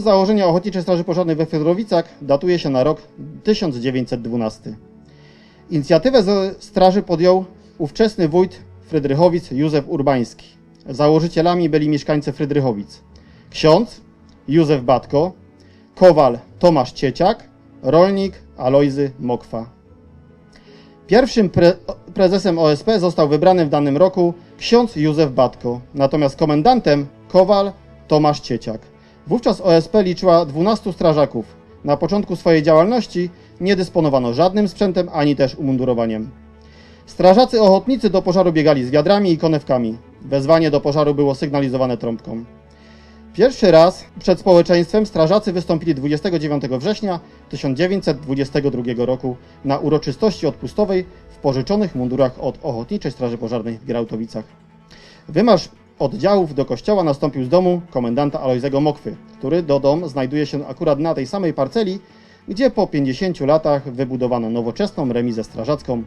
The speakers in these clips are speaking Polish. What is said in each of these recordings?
Założenia Ochotniczej Straży Pożarnej we Fedorowicach datuje się na rok 1912. Inicjatywę straży podjął ówczesny wójt Frydrychowic Józef Urbański. Założycielami byli mieszkańcy Frydrychowic. Ksiądz Józef Batko, kowal Tomasz Cieciak, rolnik Alojzy Mokwa. Pierwszym pre prezesem OSP został wybrany w danym roku ksiądz Józef Batko, natomiast komendantem kowal Tomasz Cieciak. Wówczas OSP liczyła 12 strażaków. Na początku swojej działalności nie dysponowano żadnym sprzętem ani też umundurowaniem. Strażacy ochotnicy do pożaru biegali z wiadrami i konewkami. Wezwanie do pożaru było sygnalizowane trąbką. Pierwszy raz przed społeczeństwem strażacy wystąpili 29 września 1922 roku na uroczystości odpustowej w pożyczonych mundurach od Ochotniczej Straży Pożarnej w Gierałtowicach. Wymarsz oddziałów do kościoła nastąpił z domu komendanta Alojzego Mokwy, który do dom znajduje się akurat na tej samej parceli, gdzie po 50 latach wybudowano nowoczesną remizę strażacką,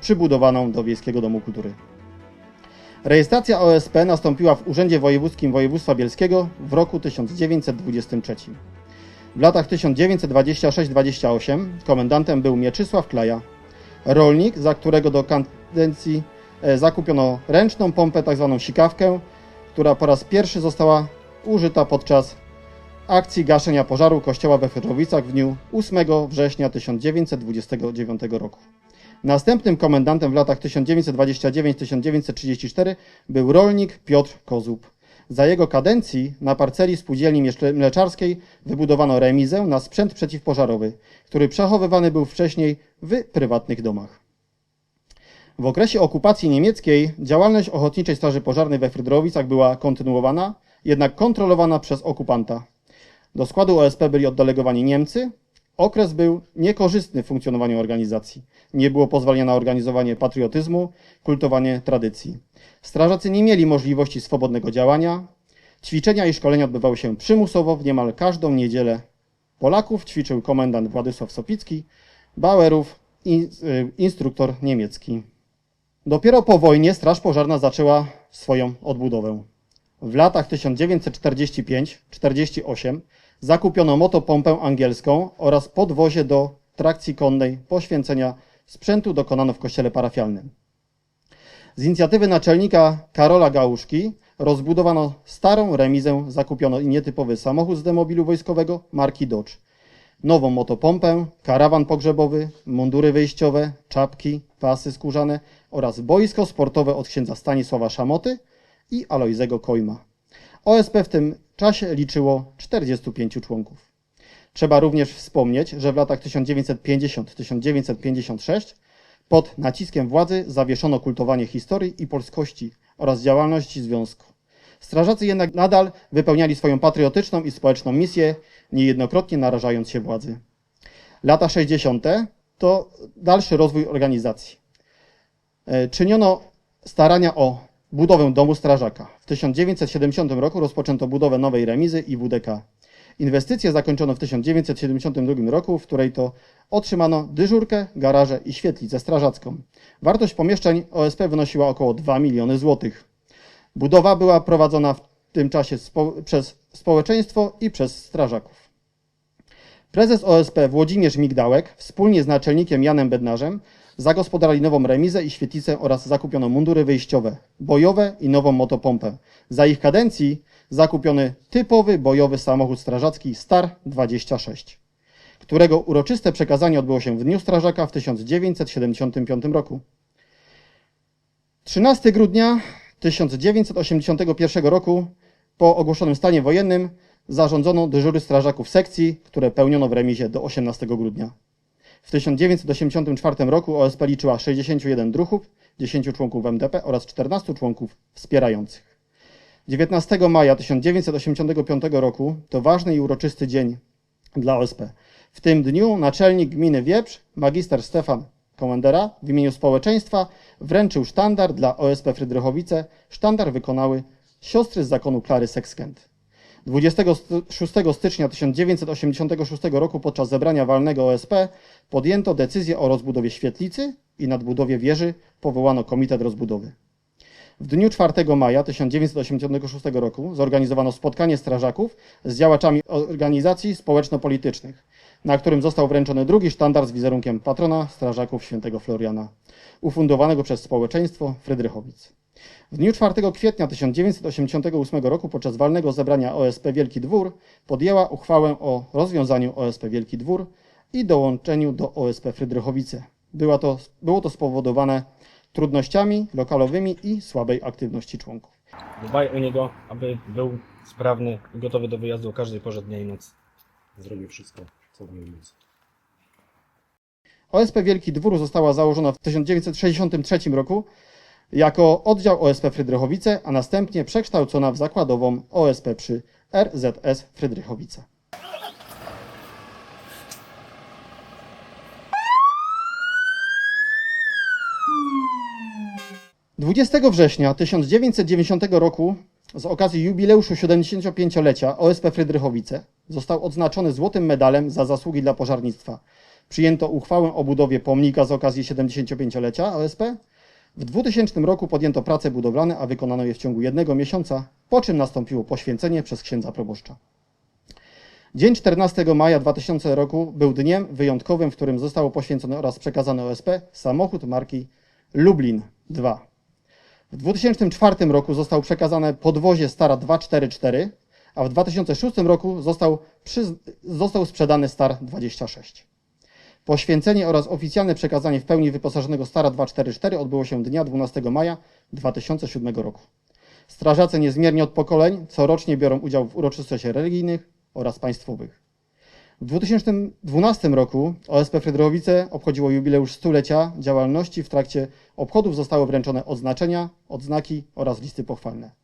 przybudowaną do Wiejskiego Domu Kultury. Rejestracja OSP nastąpiła w Urzędzie Wojewódzkim Województwa Bielskiego w roku 1923. W latach 1926-28 komendantem był Mieczysław Klaja, rolnik, za którego do kadencji zakupiono ręczną pompę, tzw. sikawkę, która po raz pierwszy została użyta podczas akcji gaszenia pożaru kościoła we Fedrowicach w dniu 8 września 1929 roku. Następnym komendantem w latach 1929-1934 był rolnik Piotr Kozub. Za jego kadencji na parceli spółdzielni mleczarskiej wybudowano remizę na sprzęt przeciwpożarowy, który przechowywany był wcześniej w prywatnych domach. W okresie okupacji niemieckiej działalność Ochotniczej Straży Pożarnej we Frydrowicach była kontynuowana, jednak kontrolowana przez okupanta. Do składu OSP byli oddelegowani Niemcy. Okres był niekorzystny w funkcjonowaniu organizacji. Nie było pozwolenia na organizowanie patriotyzmu, kultowanie tradycji. Strażacy nie mieli możliwości swobodnego działania. Ćwiczenia i szkolenia odbywały się przymusowo w niemal każdą niedzielę. Polaków ćwiczył komendant Władysław Sopicki, Bauerów y, instruktor niemiecki. Dopiero po wojnie Straż Pożarna zaczęła swoją odbudowę. W latach 1945-48 zakupiono motopompę angielską oraz podwozie do trakcji konnej poświęcenia sprzętu dokonano w kościele parafialnym. Z inicjatywy naczelnika Karola Gałuszki rozbudowano starą remizę, zakupiono nietypowy samochód z demobilu wojskowego marki Dodge, nową motopompę, karawan pogrzebowy, mundury wyjściowe, czapki, pasy skórzane oraz boisko sportowe od księdza Stanisława Szamoty i Alojzego Kojma. OSP w tym czasie liczyło 45 członków. Trzeba również wspomnieć, że w latach 1950-1956 pod naciskiem władzy zawieszono kultowanie historii i polskości oraz działalności związku. Strażacy jednak nadal wypełniali swoją patriotyczną i społeczną misję, niejednokrotnie narażając się władzy. Lata 60. to dalszy rozwój organizacji. E, Czyniono starania o budowę domu strażaka. W 1970 roku rozpoczęto budowę nowej remizy i WDK. Inwestycje zakończono w 1972 roku, w której to otrzymano dyżurkę, garażę i świetlicę strażacką. Wartość pomieszczeń OSP wynosiła około 2 miliony złotych. Budowa była prowadzona w tym czasie spo, przez społeczeństwo i przez strażaków. Prezes OSP Włodzimierz Migdałek wspólnie z naczelnikiem Janem Bednarzem zagospodarowali nową remizę i świetlicę oraz zakupiono mundury wyjściowe, bojowe i nową motopompę. Za ich kadencji zakupiony typowy bojowy samochód strażacki Star 26, którego uroczyste przekazanie odbyło się w Dniu Strażaka w 1975 roku. 13 grudnia 1981 roku po ogłoszonym stanie wojennym zarządzono dyżury strażaków sekcji, które pełniono w remizie do 18 grudnia. W 1984 roku OSP liczyła 61 druhów, 10 członków MDP oraz 14 członków wspierających. 19 maja 1985 roku to ważny i uroczysty dzień dla OSP. W tym dniu naczelnik gminy Wieprz, magister Stefan Komendera w imieniu społeczeństwa wręczył sztandar dla OSP Frydrychowice. Sztandar wykonały siostry z zakonu Klary Sekskent. 26 stycznia 1986 roku podczas zebrania walnego OSP podjęto decyzję o rozbudowie świetlicy i nadbudowie wieży, powołano komitet rozbudowy. W dniu 4 maja 1986 roku zorganizowano spotkanie strażaków z działaczami organizacji społeczno-politycznych, na którym został wręczony drugi sztandar z wizerunkiem patrona strażaków świętego Floriana, ufundowanego przez społeczeństwo Frydrychowic. W dniu 4 kwietnia 1988 roku podczas walnego zebrania OSP Wielki Dwór podjęła uchwałę o rozwiązaniu OSP Wielki Dwór i dołączeniu do OSP Frydrychowice. Była to, było to spowodowane trudnościami lokalowymi i słabej aktywności członków. Dbaj o niego, aby był sprawny i gotowy do wyjazdu o każdej porze dnia i nocy. Zrobię wszystko, co w mojej mocy. OSP Wielki Dwór została założona w 1963 roku jako oddział OSP Frydrychowice, a następnie przekształcona w zakładową OSP przy RZS Frydrychowice. 20 września 1990 roku z okazji jubileuszu 75-lecia OSP Frydrychowice został odznaczony złotym medalem za zasługi dla pożarnictwa. Przyjęto uchwałę o budowie pomnika z okazji 75-lecia OSP. W 2000 roku podjęto prace budowlane, a wykonano je w ciągu jednego miesiąca, po czym nastąpiło poświęcenie przez księdza proboszcza. Dzień 14 maja 2000 roku był dniem wyjątkowym, w którym zostało poświęcony oraz przekazany OSP samochód marki Lublin 2. W 2004 roku został przekazane podwozie Stara 244, a w 2006 roku został, został sprzedany Star 26. Poświęcenie oraz oficjalne przekazanie w pełni wyposażonego Stara 244 odbyło się dnia 12 maja 2007 roku. Strażacy niezmiernie od pokoleń corocznie biorą udział w uroczystościach religijnych oraz państwowych. W 2012 roku OSP Frydrychowice obchodziło jubileusz stulecia działalności. W trakcie obchodów zostały wręczone odznaczenia, odznaki oraz listy pochwalne.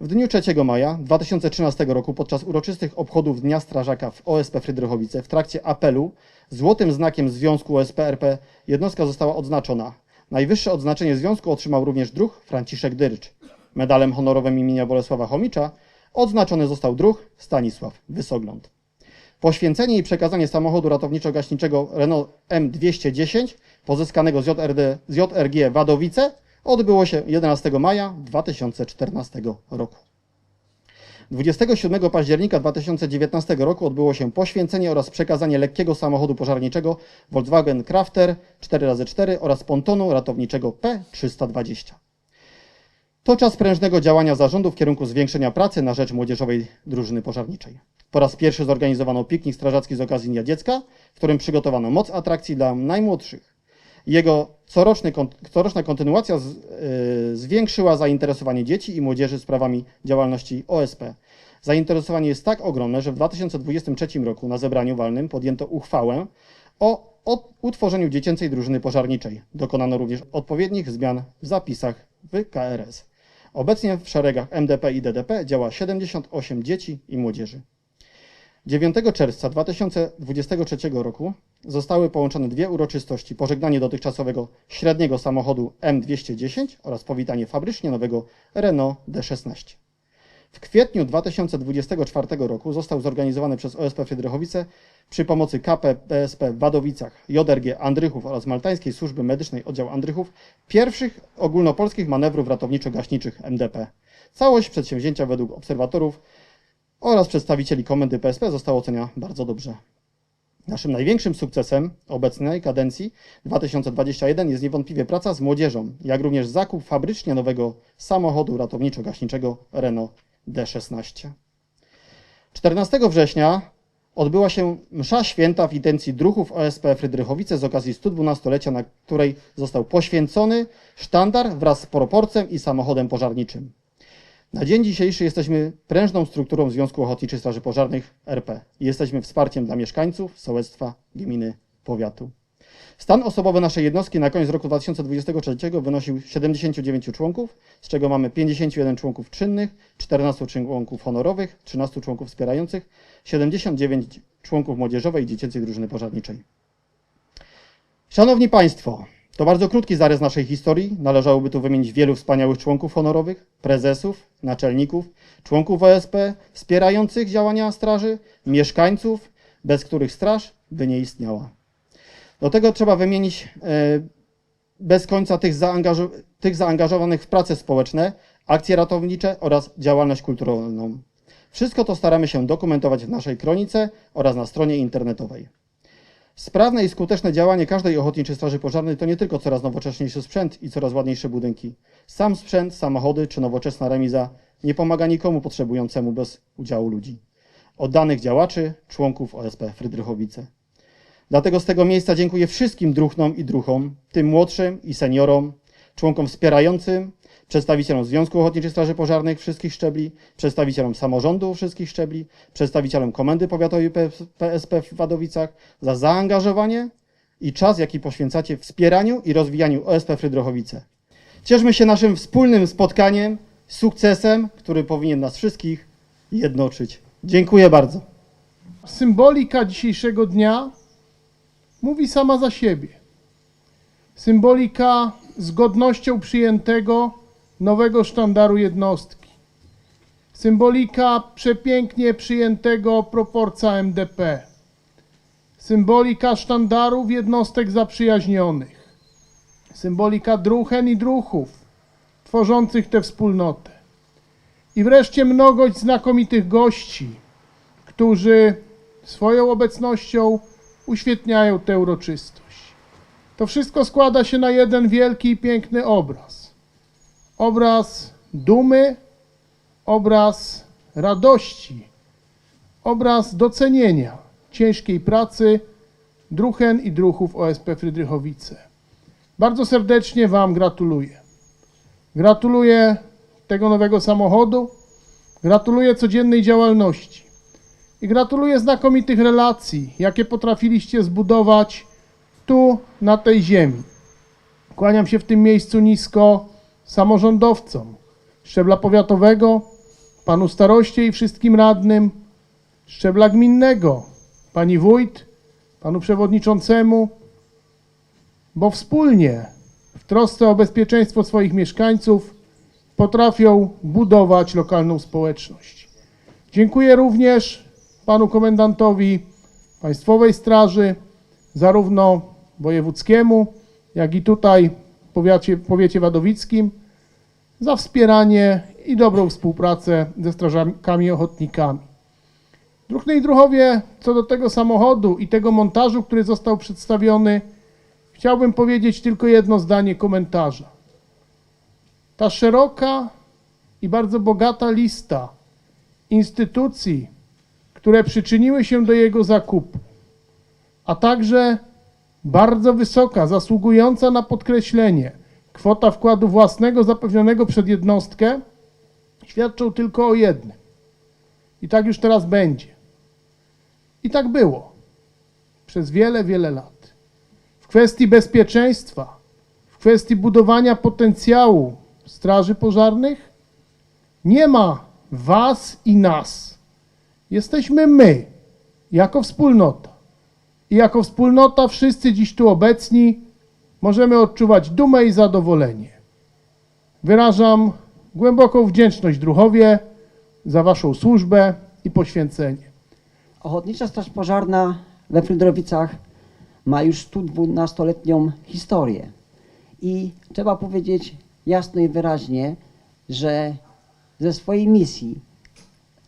W dniu 3 maja 2013 roku podczas uroczystych obchodów Dnia Strażaka w OSP Frydrychowice w trakcie apelu złotym znakiem Związku OSP RP jednostka została odznaczona. Najwyższe odznaczenie związku otrzymał również druh Franciszek Dyrcz. Medalem honorowym imienia Bolesława Chomicza odznaczony został druh Stanisław Wysogląd. Poświęcenie i przekazanie samochodu ratowniczo-gaśniczego Renault M210 pozyskanego z, JRD, z JRG Wadowice odbyło się 11 maja 2014 roku. 27 października 2019 roku odbyło się poświęcenie oraz przekazanie lekkiego samochodu pożarniczego Volkswagen Crafter 4x4 oraz pontonu ratowniczego P320. To czas prężnego działania zarządu w kierunku zwiększenia pracy na rzecz młodzieżowej drużyny pożarniczej. Po raz pierwszy zorganizowano piknik strażacki z okazji Dnia Dziecka, w którym przygotowano moc atrakcji dla najmłodszych. Jego coroczny, coroczna kontynuacja z, yy, zwiększyła zainteresowanie dzieci i młodzieży sprawami działalności OSP. Zainteresowanie jest tak ogromne, że w 2023 roku na zebraniu walnym podjęto uchwałę o, o utworzeniu dziecięcej drużyny pożarniczej. Dokonano również odpowiednich zmian w zapisach w KRS. Obecnie w szeregach MDP i DDP działa 78 dzieci i młodzieży. 9 czerwca 2023 roku zostały połączone dwie uroczystości: pożegnanie dotychczasowego średniego samochodu M210 oraz powitanie fabrycznie nowego Renault D16. W kwietniu 2024 roku został zorganizowany przez OSP Frydrychowice przy pomocy KP PSP w Wadowicach, JRG Andrychów oraz Maltańskiej Służby Medycznej Oddział Andrychów pierwszych ogólnopolskich manewrów ratowniczo-gaśniczych MDP. Całość przedsięwzięcia według obserwatorów oraz przedstawicieli komendy PSP została oceniona bardzo dobrze. Naszym największym sukcesem obecnej kadencji 2021 jest niewątpliwie praca z młodzieżą, jak również zakup fabrycznie nowego samochodu ratowniczo-gaśniczego Renault D16. 14 września odbyła się msza święta w intencji druhów OSP Frydrychowice z okazji 112-lecia, na której został poświęcony sztandar wraz z proporcem i samochodem pożarniczym. Na dzień dzisiejszy jesteśmy prężną strukturą Związku Ochotniczych Straży Pożarnych RP. Jesteśmy wsparciem dla mieszkańców, sołectwa, gminy, powiatu. Stan osobowy naszej jednostki na koniec roku 2023 wynosił 79 członków, z czego mamy 51 członków czynnych, 14 członków honorowych, 13 członków wspierających, 79 członków młodzieżowej i dziecięcej drużyny pożarniczej. Szanowni Państwo, to bardzo krótki zarys naszej historii. Należałoby tu wymienić wielu wspaniałych członków honorowych, prezesów, naczelników, członków OSP, wspierających działania straży, mieszkańców, bez których straż by nie istniała. Do tego trzeba wymienić e, bez końca tych, tych zaangażowanych w prace społeczne, akcje ratownicze oraz działalność kulturalną. Wszystko to staramy się dokumentować w naszej kronice oraz na stronie internetowej. Sprawne i skuteczne działanie każdej ochotniczej straży pożarnej to nie tylko coraz nowocześniejszy sprzęt i coraz ładniejsze budynki. Sam sprzęt, samochody czy nowoczesna remiza nie pomaga nikomu potrzebującemu bez udziału ludzi. Oddanych działaczy, członków OSP Frydrychowice. Dlatego z tego miejsca dziękuję wszystkim druhnom i druhom, tym młodszym i seniorom, członkom wspierającym, przedstawicielom Związku Ochotniczych Straży Pożarnych wszystkich szczebli, przedstawicielom samorządu wszystkich szczebli, przedstawicielom Komendy Powiatowej PSP w Wadowicach za zaangażowanie i czas, jaki poświęcacie wspieraniu i rozwijaniu OSP Frydrochowice. Cieszmy się naszym wspólnym spotkaniem, sukcesem, który powinien nas wszystkich jednoczyć. Dziękuję bardzo. Symbolika dzisiejszego dnia mówi sama za siebie. Symbolika z godnością przyjętego nowego sztandaru jednostki. Symbolika przepięknie przyjętego proporca MDP. Symbolika sztandarów jednostek zaprzyjaźnionych. Symbolika druchen i druchów tworzących tę wspólnotę. I wreszcie mnogość znakomitych gości, którzy swoją obecnością uświetniają tę uroczystość. To wszystko składa się na jeden wielki i piękny obraz. Obraz dumy, obraz radości, obraz docenienia ciężkiej pracy druchen i druchów OSP Frydrychowice. Bardzo serdecznie Wam gratuluję. Gratuluję tego nowego samochodu, gratuluję codziennej działalności. I gratuluję znakomitych relacji, jakie potrafiliście zbudować tu, na tej ziemi. Kłaniam się w tym miejscu nisko samorządowcom szczebla powiatowego, panu staroście i wszystkim radnym, szczebla gminnego, pani wójt, panu przewodniczącemu, bo wspólnie w trosce o bezpieczeństwo swoich mieszkańców potrafią budować lokalną społeczność. Dziękuję również panu komendantowi Państwowej Straży, zarówno wojewódzkiemu, jak i tutaj powiacie, powiecie wadowickim, za wspieranie i dobrą współpracę ze strażakami ochotnikami. Druhny i druhowie, co do tego samochodu i tego montażu, który został przedstawiony, chciałbym powiedzieć tylko jedno zdanie komentarza. Ta szeroka i bardzo bogata lista instytucji, które przyczyniły się do jego zakupu, a także bardzo wysoka, zasługująca na podkreślenie kwota wkładu własnego zapewnionego przed jednostkę, świadczą tylko o jednym. I tak już teraz będzie. I tak było przez wiele, wiele lat. W kwestii bezpieczeństwa, w kwestii budowania potencjału straży pożarnych, nie ma was i nas. Jesteśmy my, jako wspólnota. I jako wspólnota wszyscy dziś tu obecni możemy odczuwać dumę i zadowolenie. Wyrażam głęboką wdzięczność Druchowie za waszą służbę i poświęcenie. Ochotnicza Straż Pożarna we Frydrowicach ma już 112-letnią historię. I trzeba powiedzieć jasno i wyraźnie, że ze swojej misji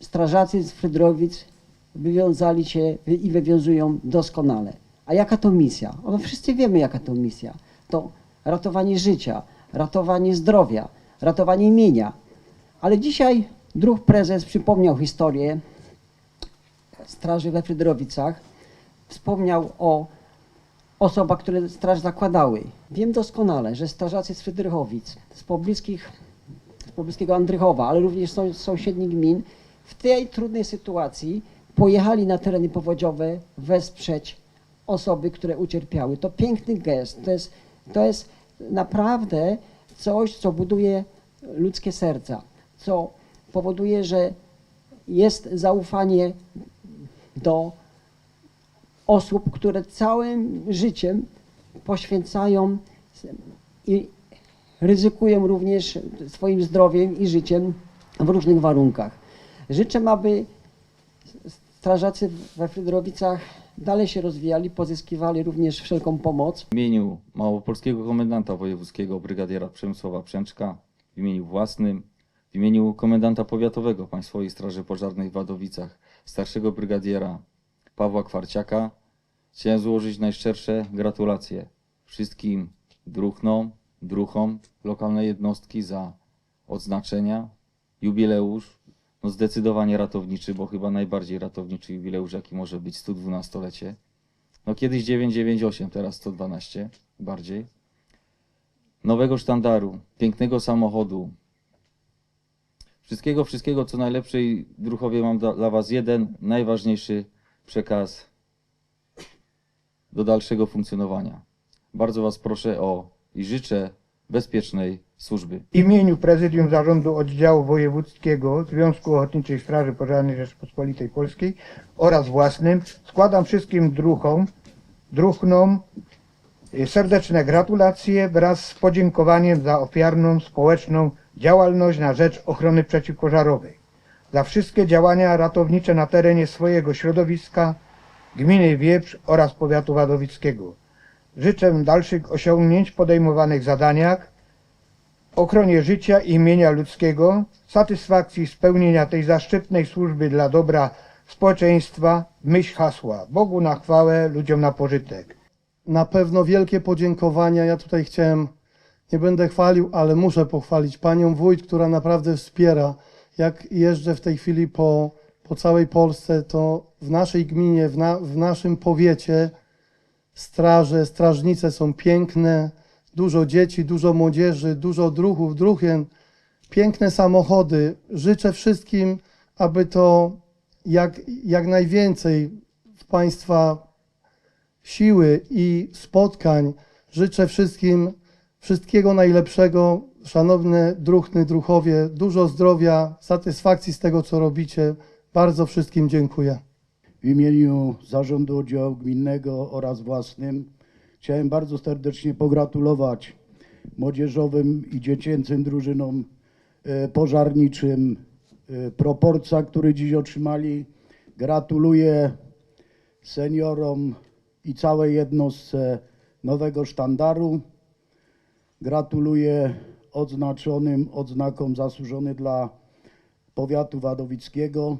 strażacy z Frydrowic wywiązali się i wywiązują doskonale. A jaka to misja? No wszyscy wiemy, jaka to misja. To ratowanie życia, ratowanie zdrowia, ratowanie mienia. Ale dzisiaj druh prezes przypomniał historię straży we Frydrowicach. Wspomniał o osobach, które straż zakładały. Wiem doskonale, że strażacy z Frydrychowic, z pobliskich, z pobliskiego Andrychowa, ale również z sąsiednich gmin, w tej trudnej sytuacji pojechali na tereny powodziowe wesprzeć osoby, które ucierpiały. To piękny gest, to jest, to jest naprawdę coś, co buduje ludzkie serca, co powoduje, że jest zaufanie do osób, które całym życiem poświęcają i ryzykują również swoim zdrowiem i życiem w różnych warunkach. Życzę, aby strażacy we Frydrowicach dalej się rozwijali, pozyskiwali również wszelką pomoc. W imieniu Małopolskiego Komendanta Wojewódzkiego Brygadiera Przemysława Przęczka, w imieniu własnym, w imieniu Komendanta Powiatowego Państwowej Straży Pożarnej w Wadowicach, starszego brygadiera Pawła Kwarciaka, chciałem złożyć najszczersze gratulacje wszystkim druhnom, druhom lokalnej jednostki za odznaczenia, jubileusz, no zdecydowanie ratowniczy, bo chyba najbardziej ratowniczy jubileusz, jaki może być 112-lecie. No kiedyś 998, teraz 112 bardziej. Nowego sztandaru, pięknego samochodu. Wszystkiego, wszystkiego co najlepsze i druchowie mam dla, dla Was jeden najważniejszy przekaz do dalszego funkcjonowania. Bardzo Was proszę o i życzę bezpiecznej służby. W imieniu Prezydium Zarządu Oddziału Wojewódzkiego Związku Ochotniczej Straży Pożarnej Rzeczpospolitej Polskiej oraz własnym składam wszystkim druhom, druhnom y, serdeczne gratulacje wraz z podziękowaniem za ofiarną społeczną działalność na rzecz ochrony przeciwpożarowej, za wszystkie działania ratownicze na terenie swojego środowiska, gminy Wieprz oraz powiatu wadowickiego. Życzę dalszych osiągnięć w podejmowanych zadaniach, ochronie życia i imienia ludzkiego, satysfakcji spełnienia tej zaszczytnej służby dla dobra społeczeństwa, myśl hasła Bogu na chwałę, ludziom na pożytek. na pewno wielkie podziękowania. Ja tutaj chciałem, nie będę chwalił, ale muszę pochwalić panią wójt, która naprawdę wspiera. Jak jeżdżę w tej chwili po, po całej Polsce, to w naszej gminie, w, na, w naszym powiecie straże, strażnice są piękne, dużo dzieci, dużo młodzieży, dużo druhów, druhien, piękne samochody. Życzę wszystkim, aby to jak, jak najwięcej w Państwa siły i spotkań. Życzę wszystkim wszystkiego najlepszego. Szanowne druhny, druchowie, dużo zdrowia, satysfakcji z tego, co robicie. Bardzo wszystkim dziękuję. W imieniu Zarządu Oddziału Gminnego oraz własnym chciałem bardzo serdecznie pogratulować młodzieżowym i dziecięcym drużynom e, pożarniczym e, proporca, który dziś otrzymali. Gratuluję seniorom i całej jednostce nowego sztandaru. Gratuluję odznaczonym odznakom zasłużony dla powiatu wadowickiego.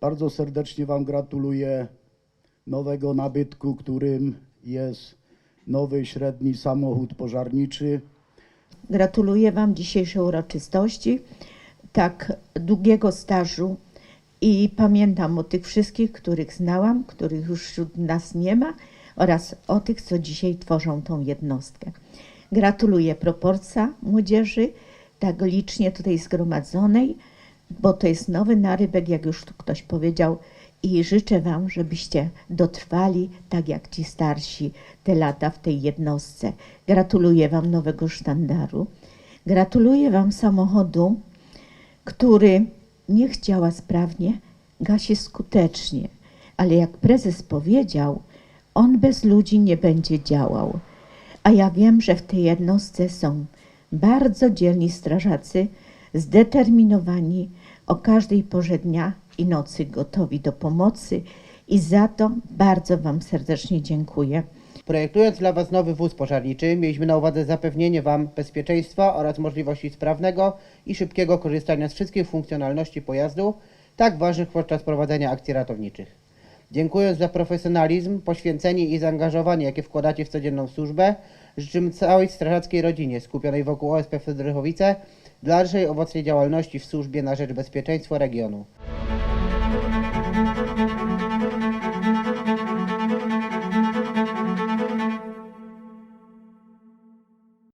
Bardzo serdecznie Wam gratuluję nowego nabytku, którym jest nowy średni samochód pożarniczy. Gratuluję Wam dzisiejszej uroczystości, tak długiego stażu i pamiętam o tych wszystkich, których znałam, których już wśród nas nie ma oraz o tych, co dzisiaj tworzą tą jednostkę. Gratuluję proporca młodzieży, tak licznie tutaj zgromadzonej, bo to jest nowy narybek, jak już tu ktoś powiedział, i życzę Wam, żebyście dotrwali, tak jak ci starsi, te lata w tej jednostce. Gratuluję Wam nowego sztandaru. Gratuluję Wam samochodu, który niech działa sprawnie, gasi skutecznie, ale jak prezes powiedział, on bez ludzi nie będzie działał. A ja wiem, że w tej jednostce są bardzo dzielni strażacy, zdeterminowani, o każdej porze dnia i nocy gotowi do pomocy i za to bardzo Wam serdecznie dziękuję. Projektując dla Was nowy wóz pożarniczy, mieliśmy na uwadze zapewnienie Wam bezpieczeństwa oraz możliwości sprawnego i szybkiego korzystania z wszystkich funkcjonalności pojazdu, tak ważnych podczas prowadzenia akcji ratowniczych. Dziękując za profesjonalizm, poświęcenie i zaangażowanie, jakie wkładacie w codzienną służbę, życzymy całej strażackiej rodzinie skupionej wokół OSP Fedrychowice dalszej owocnej działalności w służbie na rzecz bezpieczeństwa regionu.